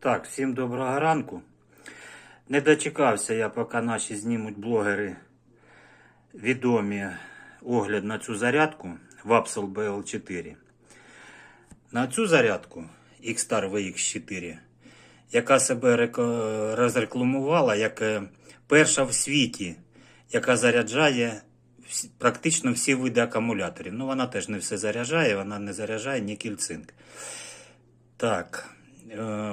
Так, всім доброго ранку. Не дочекався я, поки наші знімуть блогери відомі огляд на цю зарядку Vapsel BL4. На цю зарядку X-Star VX4, яка себе розрекламувала як е, перша в світі, яка заряджає практично всі види акумуляторів. Ну, вона теж не все заряджає, вона не заряджає нікель цинк. Так,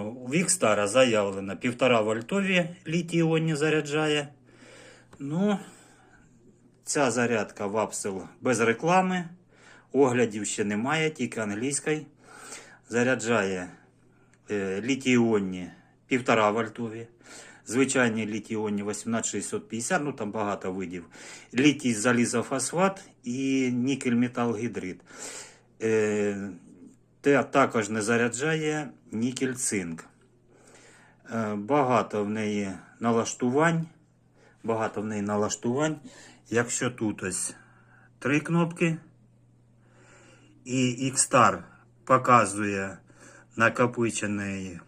у Вікстара заявлено 1,5 вольтові літій іонні заряджає. Ну, ця зарядка Вапсел без реклами. Оглядів ще немає, тільки англійською. Заряджає е, літій іонні 1,5 вольтові. Звичайні літій іонні 18650, ну там багато видів. Літій залізофосфат і нікель металгідрид. Е, те також не заряджає нікель цинк. Е, Багато в неї налаштувань. Багато в неї налаштувань. Якщо тут ось три кнопки, і X-Star показує накопичений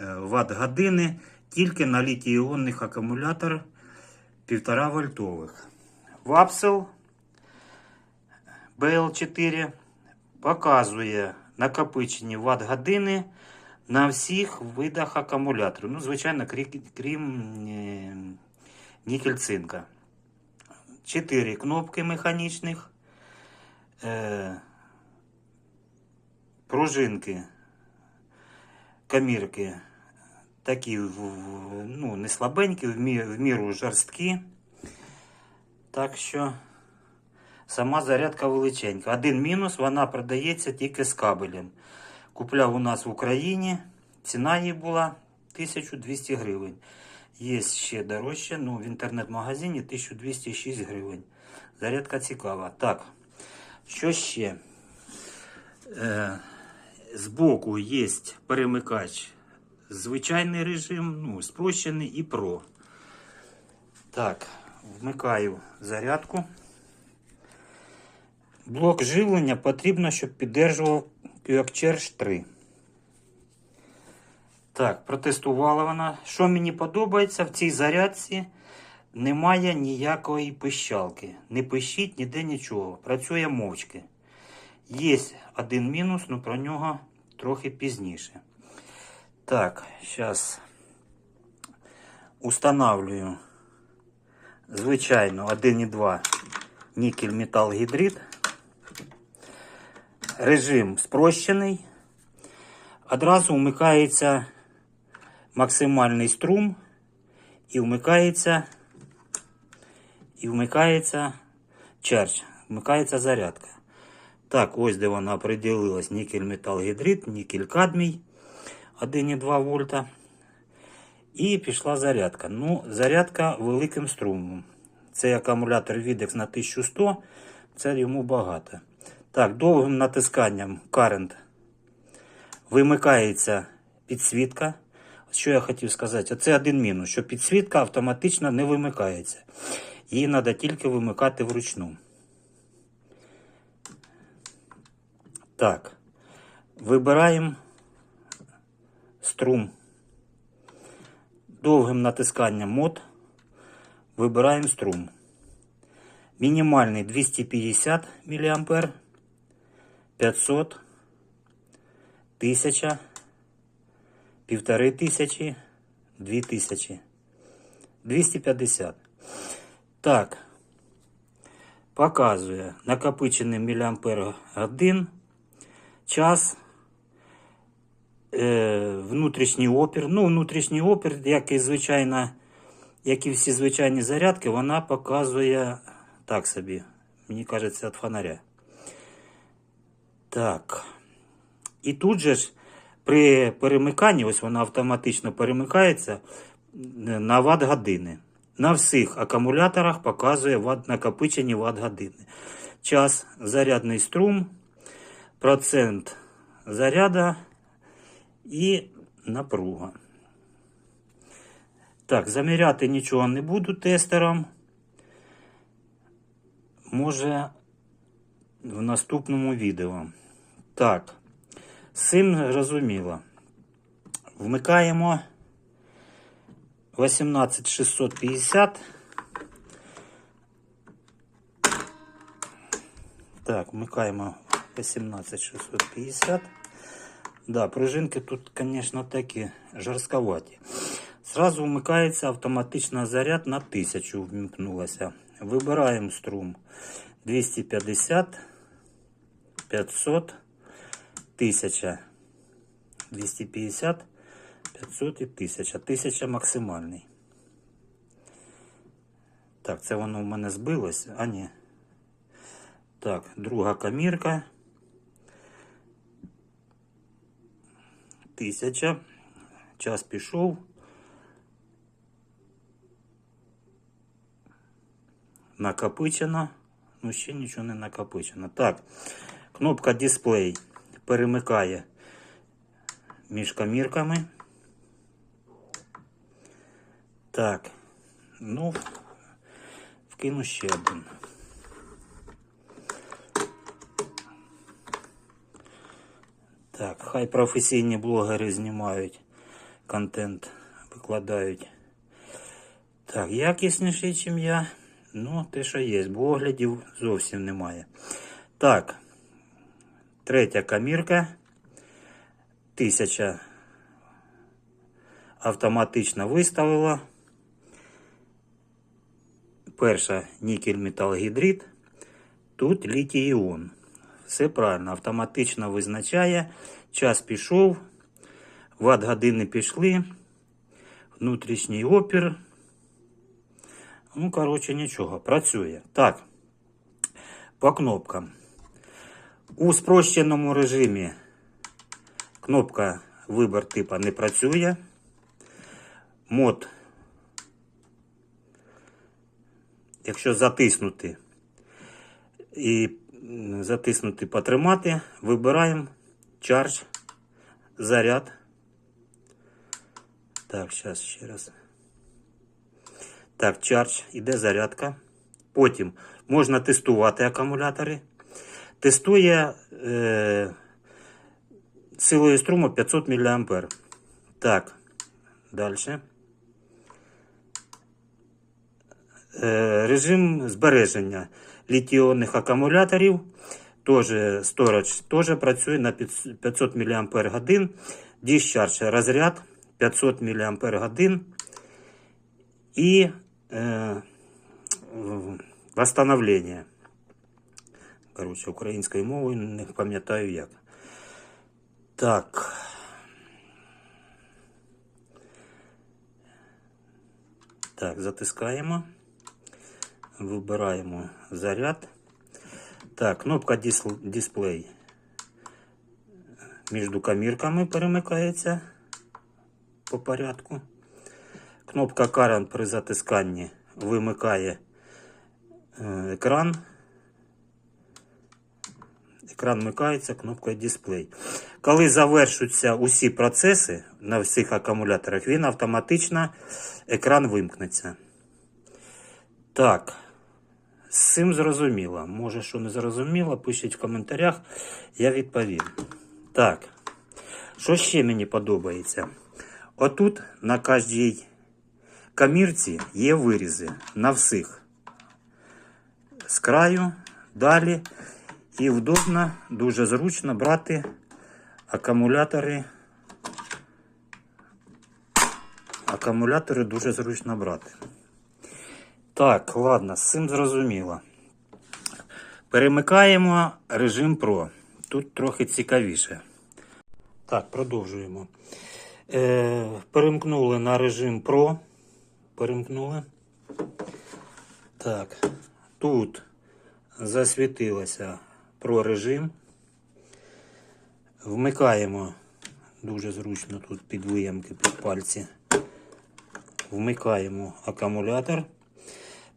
е, ватт години тільки на літій-іонних акумулятор 1,5 вольтових. Вапсел BL4 показує накопичені ватт години на всіх видах акумуляторів. Ну, звичайно, крі- крім е, нікель цинка. Чотири кнопки механічних. Е, пружинки, камірки такі ну, не слабенькі, в міру жорсткі. Так що сама зарядка величенька. Один мінус, вона продається тільки з кабелем. Купляв у нас в Україні. Ціна її була 1200 гривень. Є ще дорожче, ну в інтернет-магазині 1206 гривень. Зарядка цікава. Так, що ще? Е, збоку є перемикач. Звичайний режим, ну, спрощений і про. Так, вмикаю зарядку. Блок живлення потрібно, щоб піддержував QXCharge 3. Так, протестувала вона. Що мені подобається в цій зарядці? Немає ніякої пищалки. Не пищить ніде нічого. Працює мовчки. Є один мінус, але про нього трохи пізніше. Так, зараз устанавливаю, звичайно, 1,2 нікель метал гідрид. Режим спрощений. Одразу вмикається максимальний струм і вмикається і вмикається чардж, вмикається зарядка. Так, ось де вона приділилась нікель метал гідрид, нікель кадмій 1,2 вольта. І пішла зарядка. Ну, зарядка великим струмом. Цей акумулятор Videx на 1100, це йому багато. Так, довгим натисканням current вимикається підсвітка. Що я хотів сказати? Це один мінус, що підсвітка автоматично не вимикається. Її треба тільки вимикати вручну. Так, вибираємо струм. Довгим натисканням мод вибираємо струм. Мінімальний 250 мА, 500, 1000, 1500, 2000, 250. Так, показує накопичений міліампер годин, час, е, внутрішній опір. Ну, внутрішній опір, як і звичайна, як і всі звичайні зарядки, вона показує так собі. Мені кажеться, від фонаря. Так. І тут же ж при перемиканні, ось вона автоматично перемикається е, на ватт години. На всіх акумуляторах показує ватт, накопичені ватт години. Час, зарядний струм, процент заряда і напруга. Так, заміряти нічого не буду тестером. Може, в наступному відео. Так, з цим зрозуміло. Вмикаємо 18650. Так, вмикаємо 18650. Да, пружинки тут, конечно, такі жорстковаті. Сразу вмикається автоматично заряд на 1000 вмикнулося. Вибираємо струм 250, 500, 1000. 250, 500 і 1000. 1000 максимальний. Так, це воно в мене збилось, а ні. Так, друга камірка. 1000. Час пішов. Накопичено. Ну, ще нічого не накопичено. Так, кнопка дисплей перемикає між камірками. Так, ну, вкину ще один. Так, хай професійні блогери знімають контент, викладають. Так, якісніший, ніж я. Ну, те, що є, бо оглядів зовсім немає. Так, третя камірка. Тисяча автоматично виставила. Перша нікель металгідрид. Тут літій іон. Все правильно, автоматично визначає. Час пішов, ват години пішли, внутрішній опір. Ну, коротше, нічого, працює. Так, по кнопкам. У спрощеному режимі кнопка вибір типа не працює. Мод, якщо затиснути і затиснути потримати, вибираємо charge, заряд. Так, зараз ще раз. Так, чардж, іде зарядка. Потім можна тестувати акумулятори. Тестує е, силою струму 500 мА. Так, далі. Е, режим збереження літіонних акумуляторів. Тоже storage теж працює на 500 мАч. Discharge розряд 500 мАч. І е, восстановлення. Коротше, українською мовою не пам'ятаю як. Так. Так, затискаємо. Вибираємо заряд. Так, кнопка дисплей між камірками перемикається по порядку. Кнопка Current при затисканні вимикає е, екран. Екран вмикається кнопкою дисплей. Коли завершуються усі процеси на всіх акумуляторах, він автоматично екран вимкнеться. Так, з цим зрозуміло. Може, що не зрозуміло, пишіть в коментарях, я відповім. Так, що ще мені подобається? Отут на кожній камірці є вирізи на всіх. З краю, далі. І вдобно, дуже зручно брати акумулятори. Акумулятори дуже зручно брати. Так, ладно, з цим зрозуміло. Перемикаємо режим Pro. Тут трохи цікавіше. Так, продовжуємо. Е, перемкнули на режим Pro. Перемкнули. Так, тут засвітилося Pro режим. Вмикаємо дуже зручно тут під виямки, під пальці. Вмикаємо акумулятор.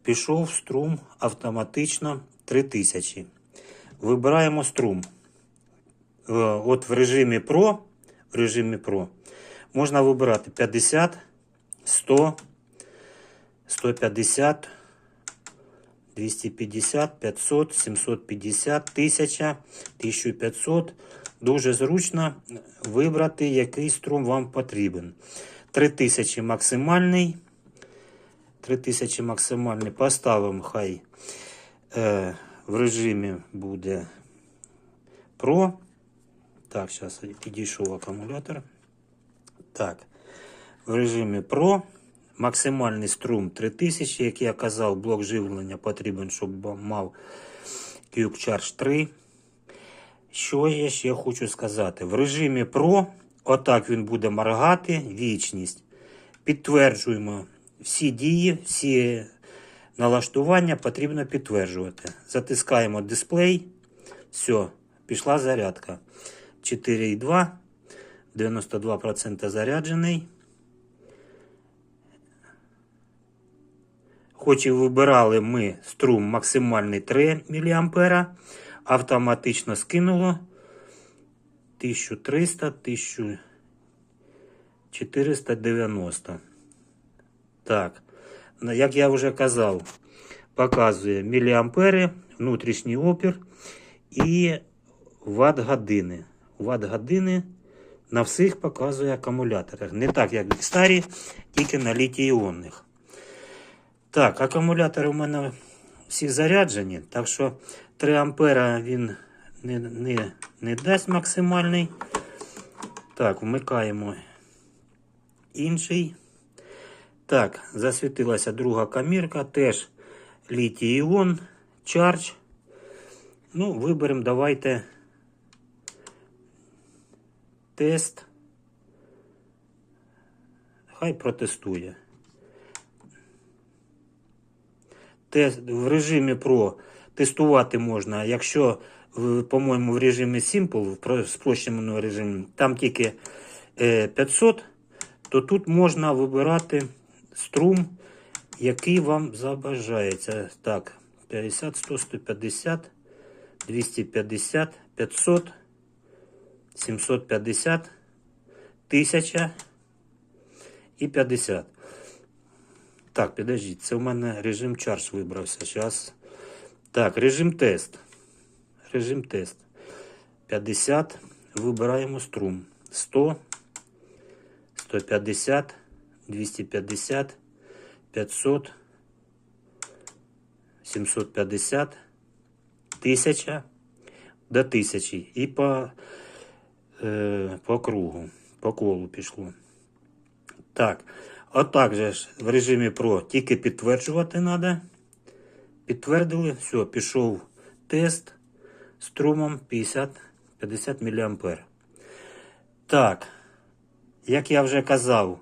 Пішов струм автоматично 3000. Вибираємо струм. Е, От в режимі Pro, в режимі Pro можна вибирати 50, 100, 150, 250, 500, 750, 1000, 1500, дуже зручно вибрати, який струм вам потрібен. 3000 максимальний. 3000 максимальний. Поставимо хай е, в режимі буде Pro. Так, зараз підійшов акумулятор. Так, в режимі Pro. Максимальний струм 3000, як я казав, блок живлення потрібен, щоб мав Quick Charge 3. Що я ще хочу сказати? В режимі Pro, отак він буде моргати, вічність. Підтверджуємо всі дії, всі налаштування потрібно підтверджувати. Затискаємо дисплей. Все, пішла зарядка. 4,2, 92% заряджений. Хоч і вибирали ми струм максимальний 3 мА, автоматично скинуло 1300 1490. Так, як я вже казав, показує міліампери, внутрішній опір і ватт години. Ватт години на всіх показує акумуляторах. Не так, як старі, тільки на літій-іонних. Так, акумулятори у мене всі заряджені, так що 3 ампера він не, не, не дасть максимальний. Так, вмикаємо інший. Так, засвітилася друга камірка, теж літій іон, чардж. Ну, виберемо, давайте тест. Хай протестує. Тест в режимі Pro тестувати можна, якщо, по-моєму, в режимі Simple, в спрощеному режимі, там тільки е, 500, то тут можна вибирати струм, який вам забажається. Так, 50, 100, 150, 250, 500, 750, 1000 і 50. Так, підождіть, це у мене режим чардж вибрався. Зараз. Так, режим тест. Режим тест. 50. Вибираємо струм. 100, 150, 250, 500, 750, 1000 до 1000. І по, е, по кругу, по колу пішло. Так. Отак же ж в режимі Pro тільки підтверджувати треба. Підтвердили, все, пішов тест струмом 50-50 мА. Так, як я вже казав,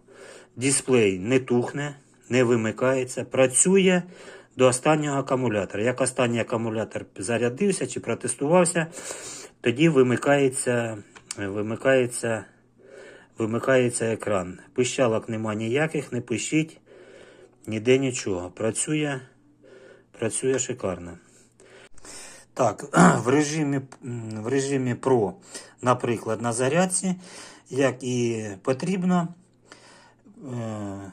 дисплей не тухне, не вимикається, працює до останнього акумулятора. Як останній акумулятор зарядився чи протестувався, тоді вимикається, вимикається вимикається екран. Пищалок нема ніяких, не пишіть, ніде нічого. Працює, працює шикарно. Так, в режимі, в режимі Pro, наприклад, на зарядці, як і потрібно, е,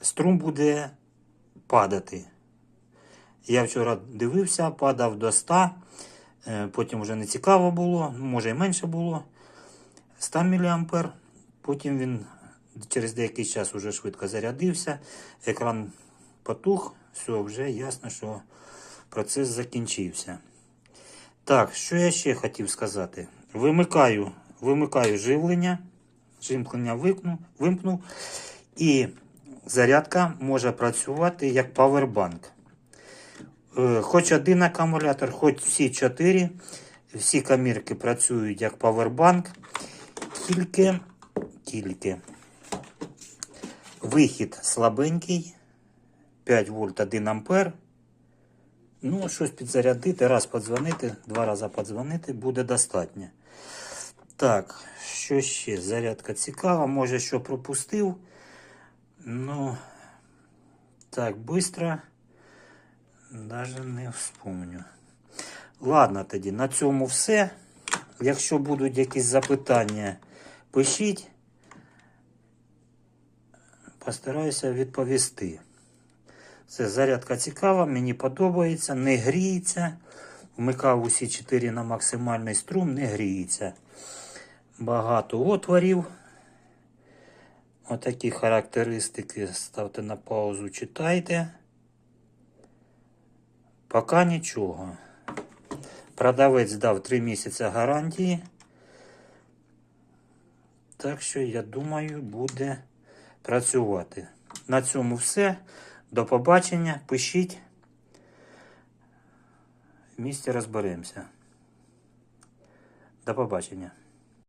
струм буде падати. Я вчора дивився, падав до 100, е, потім вже не цікаво було, може і менше було. 100 мА. Потім він через деякий час вже швидко зарядився. Екран потух, все, вже ясно, що процес закінчився. Так, що я ще хотів сказати? Вимикаю, вимикаю живлення. Живлення вимкнув, вимкнув. І зарядка може працювати як павербанк. Е, Хоч один акумулятор, хоч всі чотири. Всі камірки працюють як павербанк. Тільки, тільки вихід слабенький, 5 вольт 1 ампер. Ну, щось підзарядити, раз подзвонити, два рази подзвонити, буде достатньо. Так, що ще? Зарядка цікава, може, що пропустив. Ну, так, швидко. Даже не вспомню. Ладно, тоді, на цьому все. Якщо будуть якісь запитання, пишіть. Постараюся відповісти. Це зарядка цікава, мені подобається, не гріється. Вмикав усі 4 на максимальний струм, не гріється. Багато отворів. Отакі характеристики ставте на паузу, читайте. Поки нічого. Продавець дав 3 місяці гарантії. Так що, я думаю, буде працювати. На цьому все. До побачення. Пишіть. В місті розберемося. До побачення.